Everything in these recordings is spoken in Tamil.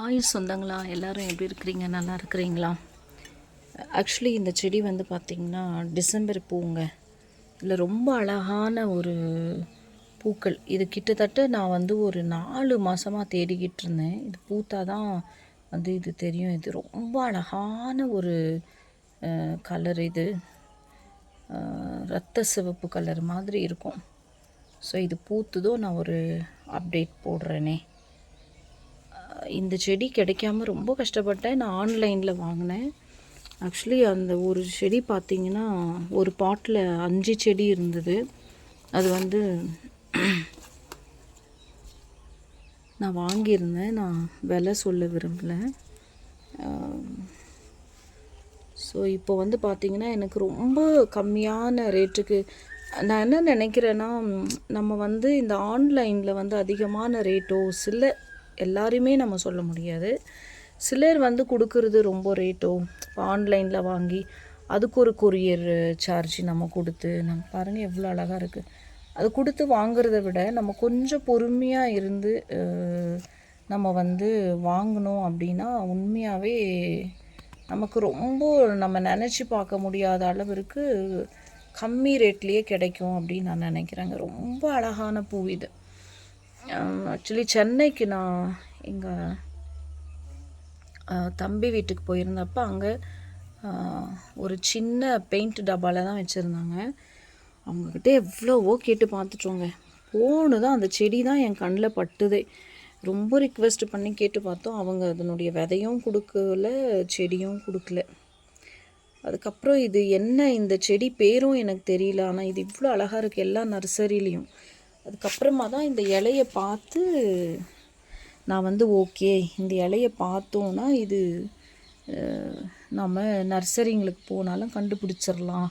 ஆயுள் சொந்தங்களா? எல்லோரும் எப்படி இருக்கிறீங்க? நல்லா இருக்கிறீங்களா? ஆக்சுவலி இந்த செடி வந்து பார்த்திங்கன்னா டிசம்பர் பூங்க. இதில் ரொம்ப அழகான ஒரு பூக்கள். இது கிட்டத்தட்ட நான் வந்து ஒரு நாலு மாதமாக தேடிக்கிட்டு இருந்தேன். இது பூத்தா தான் வந்து இது தெரியும். இது ரொம்ப அழகான ஒரு கலர் இது. ரத்த சிவப்பு கலர் மாதிரி இருக்கும். ஸோ இது பூத்துதோ நான் ஒரு அப்டேட் போடுறேனே. இந்த செடி கிடைக்காம ரொம்ப கஷ்டப்பட்டேன். நான் ஆன்லைனில் வாங்கினேன். ஆக்சுவலி அந்த ஒரு செடி பார்த்தீங்கன்னா ஒரு பாட்டில் அஞ்சு செடி இருந்தது. அது வந்து நான் வாங்கியிருந்தேன். நான் விலை சொல்ல விரும்பல. ஸோ இப்போ வந்து பார்த்திங்கன்னா எனக்கு ரொம்ப கம்மியான ரேட்டுக்கு நான் என்ன நினைக்கிறேன்னா நம்ம வந்து இந்த ஆன்லைனில் வந்து அதிகமான ரேட்டோ சில எல்லாரையுமே நம்ம சொல்ல முடியாது. சிலர் வந்து கொடுக்கறது ரொம்ப ரேட்டோ இப்போ ஆன்லைனில் வாங்கி அதுக்கு ஒரு கொரியர் சார்ஜ் நம்ம கொடுத்து நம்ம பாருங்கள் எவ்வளோ அழகாக இருக்குது அது கொடுத்து வாங்குறத விட நம்ம கொஞ்சம் பொறுமையாக இருந்து நம்ம வந்து வாங்கினோம் அப்படின்னா உண்மையாகவே நமக்கு ரொம்ப நம்ம நினச்சி பார்க்க முடியாத அளவிற்கு கம்மி ரேட்லேயே கிடைக்கும் அப்படின்னு நான் நினைக்கிறேங்க. ரொம்ப அழகான பூ இது. ஆக்சுவலி சென்னைக்கு நான் எங்கள் தம்பி வீட்டுக்கு போயிருந்தப்போ அங்கே ஒரு சின்ன பெயிண்ட் டப்பாவில் தான் வச்சுருந்தாங்க. அவங்கக்கிட்ட எவ்வளவோ கேட்டு பார்த்துட்டோங்க. போனு தான் அந்த செடி தான் என் கண்ணில் பட்டுதே. ரொம்ப ரிக்வெஸ்ட் பண்ணி கேட்டு பார்த்தோம். அவங்க அதனுடைய விதையும் கொடுக்கல செடியும் கொடுக்கல. அதுக்கப்புறம் இது என்ன இந்த செடி பேரும் எனக்கு தெரியல. ஆனால் இது இவ்வளோ அழகாக இருக்குது எல்லா நர்சரிலையும். அதுக்கப்புறமா தான் இந்த இலையை பார்த்து நான் வந்து ஓகே இந்த இலையை பார்த்தோன்னா இது நம்ம நர்சரிங்களுக்கு போனாலும் கண்டுபிடிச்சிடலாம்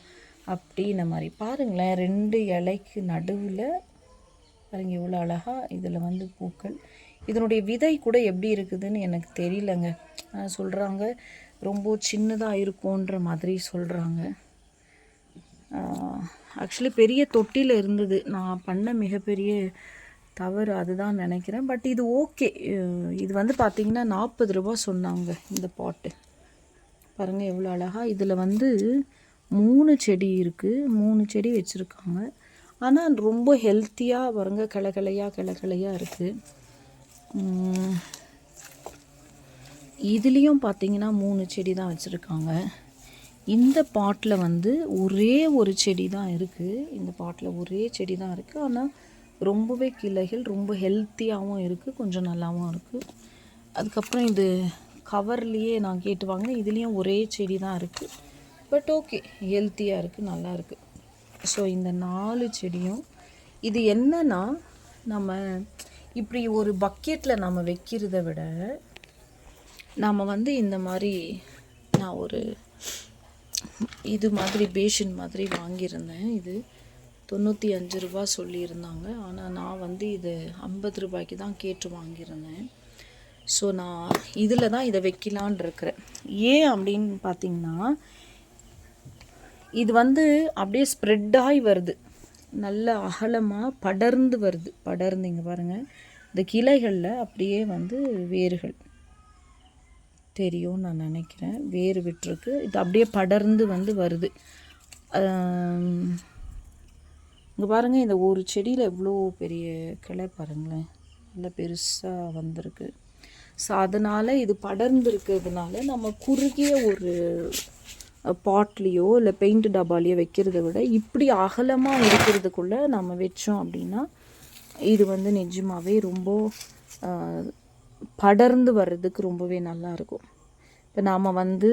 அப்படின்ன மாதிரி. பாருங்களேன் ரெண்டு இலைக்கு நடுவில் பாருங்க இவ்வளோ அழகாக இதில் வந்து பூக்கள். இதனுடைய விதை கூட எப்படி இருக்குதுன்னு எனக்கு தெரியலங்க. சொல்கிறாங்க ரொம்ப சின்னதாக இருக்கும்ன்ற மாதிரி சொல்கிறாங்க ஆக்சுவலி பெரிய தொட்டியில் இருந்தது. நான் பண்ண மிகப்பெரிய தவறு அதுதான் நினைக்கிறேன். பட் இது ஓகே இது வந்து பார்த்திங்கன்னா நாற்பது ரூபா சொன்னாங்க இந்த பாட்டு பாருங்கள் எவ்வளோ அழகாக இதில் வந்து மூணு செடி இருக்குது மூணு செடி வச்சுருக்காங்க. ஆனால் ரொம்ப ஹெல்த்தியாக பாருங்க கிளக்கிளையாக கிளக்கிளையாக இருக்குது இதுலேயும் பார்த்திங்கன்னா மூணு செடி தான் வச்சுருக்காங்க. இந்த பாட்டில் வந்து ஒரே ஒரு செடி தான் இருக்குது இந்த பாட்டில் ஒரே செடி தான் இருக்குது ஆனால் ரொம்பவே கிளைகள் ரொம்ப ஹெல்த்தியாகவும் இருக்குது கொஞ்சம் நல்லாவும் இருக்குது அதுக்கப்புறம் இது கவர்லேயே நான் கேட்டு வாங்கினேன். இதுலேயும் ஒரே செடி தான் இருக்குது பட் ஓகே ஹெல்த்தியாக இருக்குது நல்லா இருக்குது ஸோ இந்த நாலு செடியும் இது என்னன்னா நம்ம இப்படி ஒரு பக்கெட்டில் நம்ம வைக்கிறத விட நாம் வந்து இந்த மாதிரி நான் ஒரு இது மாதிரி பேஷன் மாதிரி வாங்கியிருந்தேன். இது தொண்ணூற்றி அஞ்சு ரூபா சொல்லியிருந்தாங்க. ஆனால் நான் வந்து இது ஐம்பது ரூபாய்க்கு தான் கேட்டு வாங்கியிருந்தேன். ஸோ நான் இதில் தான் இதை வைக்கலான் இருக்கிறேன். ஏன் அப்படின்னு பார்த்தீங்கன்னா இது வந்து அப்படியே ஸ்ப்ரெட்டாகி வருது. நல்ல அகலமாக படர்ந்து வருது. படர்ந்து இங்கே பாருங்கள் இந்த கிளைகளில் அப்படியே வந்து வேர்கள். தெரியும் நான் நினைக்கிறேன். வேர் விட்டுருக்கு. இது அப்படியே படர்ந்து வந்து வருது. இங்கே பாருங்கள் இந்த ஒரு செடியில் எவ்வளோ பெரிய கிளை பாருங்களேன். நல்லா பெருசாக வந்திருக்கு. ஸோ அதனால் இது படர்ந்துருக்கிறதுனால நம்ம குறுகிய ஒரு பாட்லேயோ இல்லை பெயிண்ட் டப்பாலேயோ வைக்கிறத விட இப்படி அகலமாக இருக்கிறதுக்குள்ளே நம்ம வச்சோம் அப்படின்னா இது வந்து நிஜமாகவே ரொம்ப படர்ந்து வர்றதுக்கு ரொம்பவே நல்லாயிருக்கும் இப்போ நாம் வந்து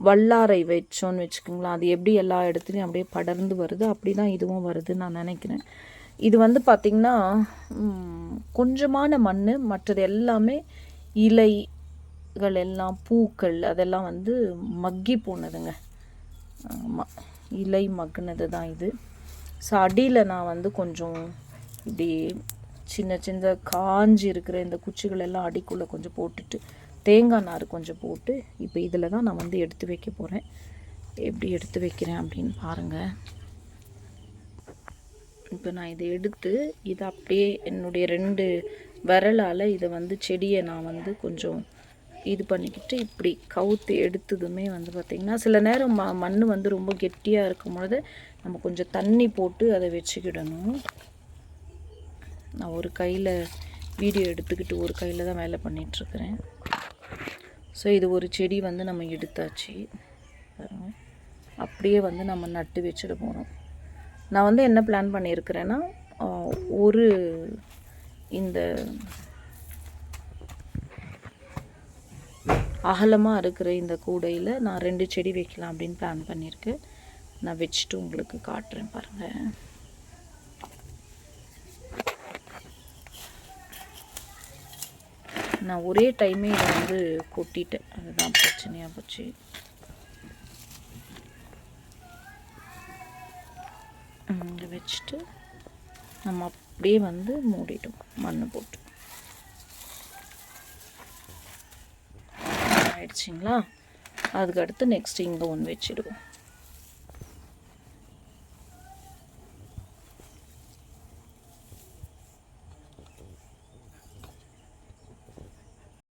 வல்லாரை வச்சோன்னு வச்சுக்கோங்களேன். அது எப்படி எல்லா இடத்துலையும் அப்படியே படர்ந்து வருது. அப்படி தான் இதுவும் வருதுன்னு நான் நினைக்கிறேன். இது வந்து பார்த்திங்கன்னா கொஞ்சமான மண் மற்றது எல்லாமே இலைகள் எல்லாம் பூக்கள் அதெல்லாம் வந்து மக்கி போனதுங்க. ஆமாம் இலை மக்குனது தான் இது. ஸோ அடியில் நான் வந்து கொஞ்சம் இப்படி சின்ன சின்ன காஞ்சி இருக்கிற இந்த குச்சிகள் எல்லாம் அடிக்குள்ளே கொஞ்சம் போட்டுட்டு தேங்காய் நார் கொஞ்சம் போட்டு இப்போ இதில் தான் நான் வந்து எடுத்து வைக்க போகிறேன் எப்படி எடுத்து வைக்கிறேன் அப்படின்னு பாருங்கள் இப்போ நான் இதை எடுத்து இதை அப்படியே என்னுடைய ரெண்டு விரலால் இதை வந்து செடியை நான் வந்து கொஞ்சம் இது பண்ணிக்கிட்டு இப்படி கவுத்து எடுத்ததுமே வந்து பார்த்திங்கன்னா சில நேரம் ம மண் வந்து ரொம்ப கெட்டியாக இருக்கும் பொழுது நம்ம கொஞ்சம் தண்ணி போட்டு அதை வச்சுக்கிடணும். நான் ஒரு கையில் வீடியோ எடுத்துக்கிட்டு ஒரு கையில் தான் வேலை பண்ணிகிட்ருக்குறேன் ஸோ இது ஒரு செடி வந்து நம்ம எடுத்தாச்சு. அப்படியே வந்து நம்ம நட்டு வச்சுட்டு போகிறோம் நான் வந்து என்ன பிளான் பண்ணியிருக்கிறேன்னா ஒரு இந்த அகலமாக இருக்கிற இந்த கூடையில் நான் ரெண்டு செடி வைக்கலாம் அப்படின்னு பிளான் பண்ணியிருக்கேன் நான் வச்சுட்டு உங்களுக்கு காட்டுறேன் பாருங்கள் நான் ஒரே டைமே இதை வந்து கொட்டிட்டேன். அதுதான் பிரச்சனையாக போச்சு. இங்கே வச்சுட்டு நம்ம அப்படியே வந்து மூடிட்டோம். மண் போட்டு. ஆயிடுச்சிங்களா? அதுக்கு அடுத்து நெக்ஸ்ட் இங்கே ஒன்று வச்சிடுவோம்